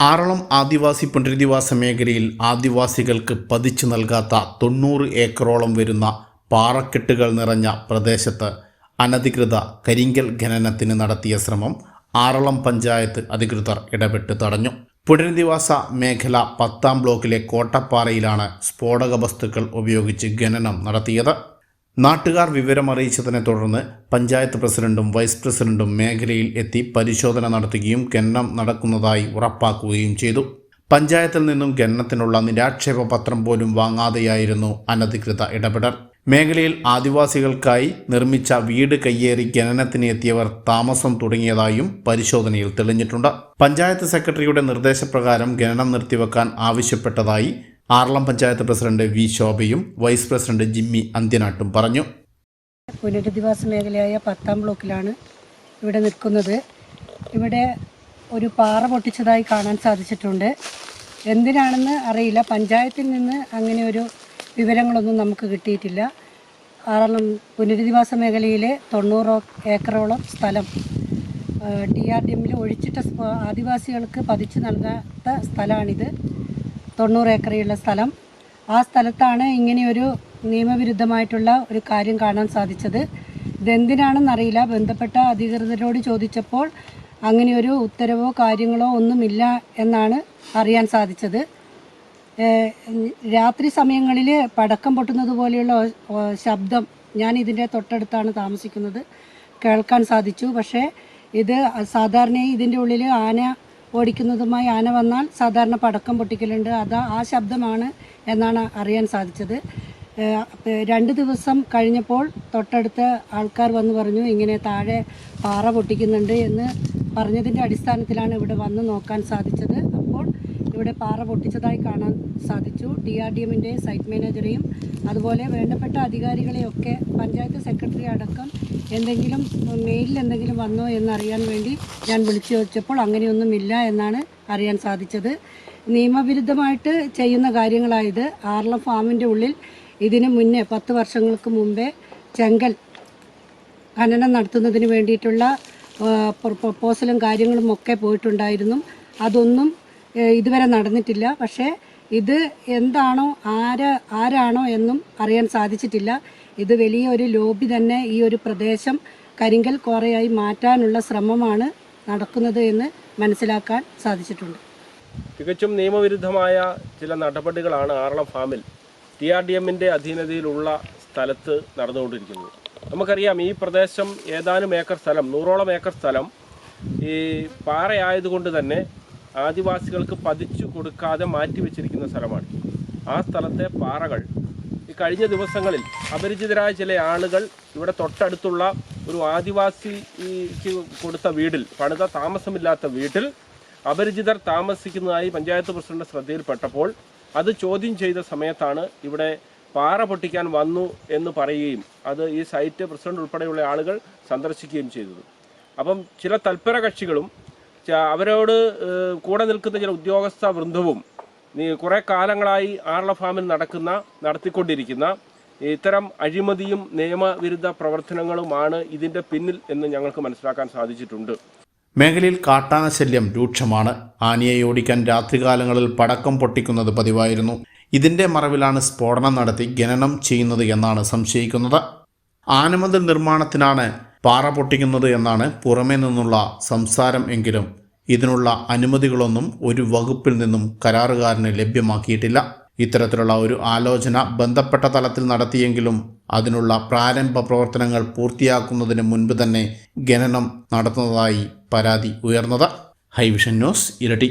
ആറളം ആദിവാസി പുനരധിവാസ മേഖലയിൽ ആദിവാസികൾക്ക് പതിച്ചു നൽകാത്ത തൊണ്ണൂറ് ഏക്കറോളം വരുന്ന പാറക്കെട്ടുകൾ നിറഞ്ഞ പ്രദേശത്ത് അനധികൃത കരിങ്കൽ ഖനനത്തിന് നടത്തിയ ശ്രമം ആറളം പഞ്ചായത്ത് അധികൃതർ ഇടപെട്ട് തടഞ്ഞു. പുനരധിവാസ മേഖല പത്താം ബ്ലോക്കിലെ കോട്ടപ്പാറയിലാണ് സ്ഫോടക വസ്തുക്കൾ ഉപയോഗിച്ച് ഖനനം നടത്തിയത്. നാട്ടുകാർ വിവരമറിയിച്ചതിനെ തുടർന്ന് പഞ്ചായത്ത് പ്രസിഡന്റും വൈസ് പ്രസിഡന്റും മേഖലയിൽ എത്തി പരിശോധന നടത്തുകയും ഖനനം നടക്കുന്നതായി ഉറപ്പാക്കുകയും ചെയ്തു. പഞ്ചായത്തിൽ നിന്നും ഖനനത്തിനുള്ള നിരാക്ഷേപ പത്രം പോലും വാങ്ങാതെയായിരുന്നു അനധികൃത ഇടപെടൽ. മേഖലയിൽ ആദിവാസികൾക്കായി നിർമ്മിച്ച വീട് കയ്യേറി ഖനനത്തിന് എത്തിയവർ താമസം തുടങ്ങിയതായും പരിശോധനയിൽ തെളിഞ്ഞിട്ടുണ്ട്. പഞ്ചായത്ത് സെക്രട്ടറിയുടെ നിർദ്ദേശപ്രകാരം ഖനനം നിർത്തിവെക്കാൻ ആവശ്യപ്പെട്ടതായി ആറളം പഞ്ചായത്ത് പ്രസിഡന്റ് വി ശോഭയും വൈസ് പ്രസിഡന്റ് ജിമ്മി അന്ത്യനാട്ടും പറഞ്ഞു. പുനരധിവാസ മേഖലയായ പത്താം ബ്ലോക്കിലാണ് ഇവിടെ നിൽക്കുന്നത്. ഇവിടെ ഒരു പാറ പൊട്ടിച്ചതായി കാണാൻ സാധിച്ചിട്ടുണ്ട്. എന്തിനാണെന്ന് അറിയില്ല. പഞ്ചായത്തിൽ നിന്ന് അങ്ങനെ ഒരു വിവരങ്ങളൊന്നും നമുക്ക് കിട്ടിയിട്ടില്ല. കാരണം പുനരധിവാസ മേഖലയിലെ തൊണ്ണൂറ് ഏക്കറോളം സ്ഥലം ടി ആർ ഡി എമ്മിൽ ഒഴിച്ചിട്ട ആദിവാസികൾക്ക് പതിച്ചു നൽകാത്ത സ്ഥലമാണിത്. തൊണ്ണൂറ് ഏക്കറിയുള്ള സ്ഥലം. ആ സ്ഥലത്താണ് ഇങ്ങനെയൊരു നിയമവിരുദ്ധമായിട്ടുള്ള ഒരു കാര്യം കാണാൻ സാധിച്ചത്. ഇതെന്തിനാണെന്നറിയില്ല. ബന്ധപ്പെട്ട അധികൃതരോട് ചോദിച്ചപ്പോൾ അങ്ങനെയൊരു ഉത്തരവോ കാര്യങ്ങളോ ഒന്നുമില്ല എന്നാണ് അറിയാൻ സാധിച്ചത്. രാത്രി സമയങ്ങളിൽ പടക്കം പൊട്ടുന്നത് പോലെയുള്ള ശബ്ദം ഞാൻ ഇതിന്റെ തൊട്ടടുത്താണ് താമസിക്കുന്നത്. കേൾക്കാൻ സാധിച്ചു. പക്ഷേ ഇത് സാധാരണയായി ഇതിന്റെ ഉള്ളിൽ ആന ഓടിക്കുന്നതുമായി ആന വന്നാൽ സാധാരണ പടക്കം പൊട്ടിക്കലുണ്ട്. അത് ആ ശബ്ദമാണ് എന്നാണ് അറിയാൻ സാധിച്ചത്. രണ്ട് ദിവസം കഴിഞ്ഞപ്പോൾ തൊട്ടടുത്ത ആൾക്കാർ വന്ന് പറഞ്ഞു ഇങ്ങനെ താഴെ പാറ പൊട്ടിക്കുന്നുണ്ട് എന്ന് പറഞ്ഞതിന്റെ അടിസ്ഥാനത്തിലാണ് ഇവിടെ വന്ന് നോക്കാൻ സാധിച്ചത്. അപ്പോൾ ഇവിടെ പാറ പൊട്ടിച്ചതായി കാണാൻ സാധിച്ചു. ഡി ആർ ഡി എമ്മിന്റെ സൈറ്റ് മാനേജറെയും അതുപോലെ വേണ്ടപ്പെട്ട അധികാരികളെയൊക്കെ പഞ്ചായത്ത് സെക്രട്ടറി അടക്കം എന്തെങ്കിലും മെയിലിൽ എന്തെങ്കിലും വന്നോ എന്നറിയാൻ വേണ്ടി ഞാൻ വിളിച്ചു ചോദിച്ചപ്പോൾ അങ്ങനെയൊന്നുമില്ല എന്നാണ് അറിയാൻ സാധിച്ചത്. നിയമവിരുദ്ധമായിട്ട് ചെയ്യുന്ന കാര്യങ്ങളായത് ആർല ഫാമിന്റെ ഉള്ളിൽ ഇതിന് മുന്നേ പത്ത് വർഷങ്ങൾക്ക് മുമ്പേ ചെങ്കൽ ഖനനം നടത്തുന്നതിന് വേണ്ടിയിട്ടുള്ള പ്രൊപ്പോസലും കാര്യങ്ങളും ഒക്കെ പോയിട്ടുണ്ടായിരുന്നു. അതൊന്നും ഇതുവരെ നടന്നിട്ടില്ല. പക്ഷേ ഇത് എന്താണോ ആര് ആരാണോ എന്നും അറിയാൻ സാധിച്ചിട്ടില്ല. ഇത് വലിയ ഒരു ലോബി തന്നെ ഈ ഒരു പ്രദേശം കരിങ്കൽ കോറയായി മാറ്റാനുള്ള ശ്രമമാണ് നടക്കുന്നത് എന്ന് മനസ്സിലാക്കാൻ സാധിച്ചിട്ടുണ്ട്. തികച്ചും നിയമവിരുദ്ധമായ ചില നടപടികളാണ് ആറളം ഫാമിൽ ടി ആർ ഡി എമ്മിന്റെ അധീനതയിലുള്ള സ്ഥലത്ത് നടന്നുകൊണ്ടിരിക്കുന്നത്. നമുക്കറിയാം ഈ പ്രദേശം ഏതാനും ഏക്കർ സ്ഥലം നൂറോളം ഏക്കർ സ്ഥലം ഈ പാറയായതുകൊണ്ട് തന്നെ ആദിവാസികൾക്ക് പതിച്ചു കൊടുക്കാതെ മാറ്റിവെച്ചിരിക്കുന്ന സ്ഥലമാണ്. ആ സ്ഥലത്തെ പാറകൾ കഴിഞ്ഞ ദിവസങ്ങളിൽ അപരിചിതരായ ചില ആളുകൾ ഇവിടെ തൊട്ടടുത്തുള്ള ഒരു ആദിവാസിക്ക് കൊടുത്ത വീടിൽ പണിത താമസമില്ലാത്ത വീട്ടിൽ അപരിചിതർ താമസിക്കുന്നതായി പഞ്ചായത്ത് പ്രസിഡന്റ് ശ്രദ്ധയിൽപ്പെട്ടപ്പോൾ അത് ചോദ്യം ചെയ്ത സമയത്താണ് ഇവിടെ പാറ പൊട്ടിക്കാൻ വന്നു എന്ന് പറയുകയും അത് ഈ സൈറ്റ് പ്രസിഡന്റ് ഉൾപ്പെടെയുള്ള ആളുകൾ സന്ദർശിക്കുകയും ചെയ്തത്. അപ്പം ചില തൽപര കക്ഷികളും അവരോട് കൂടെ നിൽക്കുന്ന ചില ഉദ്യോഗസ്ഥ വൃന്ദവും കുറെ കാലങ്ങളായി ആർള ഫാമിൽ നടക്കുന്ന നടത്തിക്കൊണ്ടിരിക്കുന്ന ഇത്തരം അഴിമതിയും നിയമവിരുദ്ധ പ്രവർത്തനങ്ങളുമാണ് ഇതിന്റെ പിന്നിൽ എന്ന് ഞങ്ങൾക്ക് മനസ്സിലാക്കാൻ സാധിച്ചിട്ടുണ്ട്. മേഖലയിൽ കാട്ടാന ശല്യം രൂക്ഷമാണ്. ആനയെ ഓടിക്കാൻ രാത്രികാലങ്ങളിൽ പടക്കം പൊട്ടിക്കുന്നത് പതിവായിരുന്നു. ഇതിന്റെ മറവിലാണ് സ്ഫോടനം നടത്തി ഖനനം ചെയ്യുന്നത് എന്നാണ് സംശയിക്കുന്നത്. ആനമതിൽ നിർമ്മാണത്തിനാണ് പാറ പൊട്ടിക്കുന്നത് എന്നാണ് പുറമേ നിന്നുള്ള സംസാരം എങ്കിലും ഇതിനുള്ള അനുമതികളൊന്നും ഒരു വകുപ്പിൽ നിന്നും കരാറുകാരന് ലഭ്യമാക്കിയിട്ടില്ല. ഇത്തരത്തിലുള്ള ഒരു ആലോചന ബന്ധപ്പെട്ട തലത്തിൽ നടത്തിയെങ്കിലും അതിനുള്ള പ്രാരംഭ പ്രവർത്തനങ്ങൾ പൂർത്തിയാക്കുന്നതിന് മുൻപ് തന്നെ ഖനനം നടത്തുന്നതായി പരാതി ഉയർന്നത്. ഹൈവിഷൻ ന്യൂസ് ഇരട്ടി.